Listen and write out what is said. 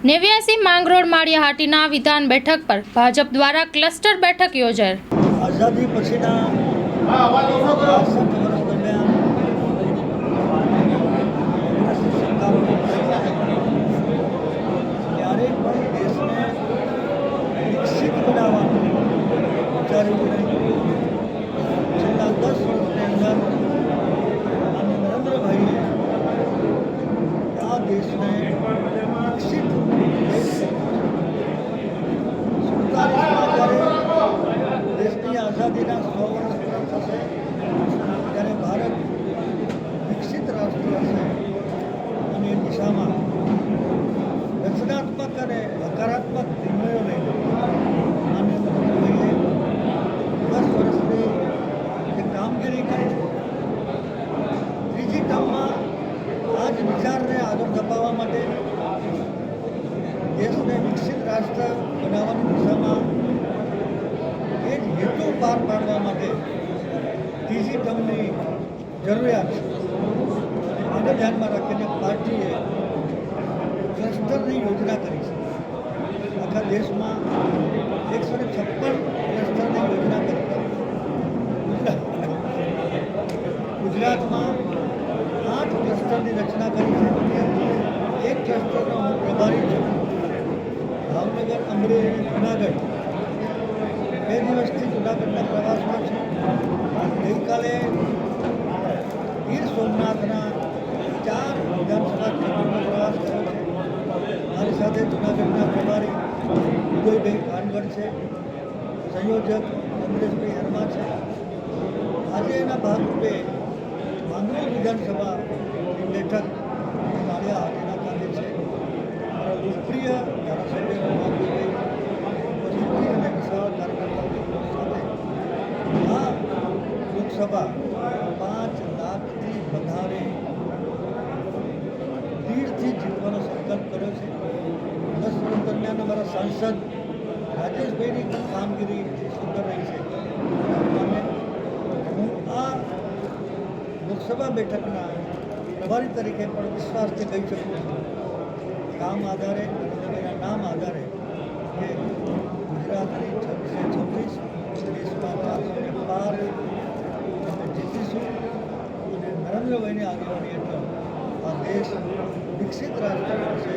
નેવ્યાસી માંગરોળ માળિયા હાટીના વિધાન બેઠક પર ભાજપ દ્વારા ક્લસ્ટર બેઠક યોજાઈ. આઝાદી પછીના બાસઠ વર્ષ દરમિયાન કોંગ્રેસની સરકારો ત્યારે પણ દેશને વિકસિત બનાવવાનું વિચાર્યું નહીં છેલ્લા દસ વર્ષની અંદર માનનીય નરેન્દ્રભાઈએ આ દેશને વિકસિત દેશ સુડતાલીસમાં જ્યારે દેશની આઝાદીના સો વર્ષ પૂરા થશે ત્યારે ભારત વિકસિત રાષ્ટ્ર હશે અને એ દિશામાં અને હકારાત્મક નિર્ણયો લઈને માનનીય નરેન્દ્રભાઈએ દસ વર્ષની જે કામગીરી કરી ત્રીજી ટર્મમાં આ જ વિચારને આગળ ધપાવવા માટે દેશને વિકસિત રાષ્ટ્ર બનાવવાની દિશામાં એ જ હેતુ પાર પાડવા માટે ત્રીજી ટર્મની જરૂરિયાત છે. અને ધ્યાનમાં રાખીને પાર્ટીએ ક્લસ્ટરની યોજના કરી છે. આખા દેશમાં એકસો ને છપ્પન ક્લસ્ટરની યોજના કરી છે. ગુજરાત ગુજરાતમાં આઠ ક્લસ્ટરની રચના કરી છે. એક ક્લસ્ટરનો હું પ્રભારી છું. ભાવનગર, અમરેલી, જુનાગઢ. બે દિવસથી જુનાગઢના પ્રવાસમાં છું. જુનાગઢના પ્રભારી ઉદયભાઈ ખાનગઢ છે, સંયોજક અમરેશભાઈ હરમા છે. આજે એના ભાગરૂપે માંગરોળ વિધાનસભાની બેઠક માળિયા હાટીના ખાતે છે. મારા લોકપ્રિય ધારાસભ્ય અને વિશાળ કાર્યકર્તાઓ સાથે આ લોકસભા પાંચ લાખથી વધારે લીડથી જીતવાનો સંકલ્પ કર્યો છે દસ વર્ષ દરમિયાન અમારા સાંસદ રાજેશભાઈની પણ કામગીરી સુંદર રહી છે. અને હું આ લોકસભા બેઠકના પ્રભારી તરીકે પણ વિશ્વાસથી કહી શકું છું કામ આધારે નરેન્દ્રભાઈના નામ આધારે કે ગુજરાતની છવ્વીસે છવ્વીસ દેશમાં ચારસો ને બાર અમે જીતીશું અને નરેન્દ્રભાઈની આગેવાની હેઠળ આ દેશ વિકસિત રાષ્ટ્ર બનશે.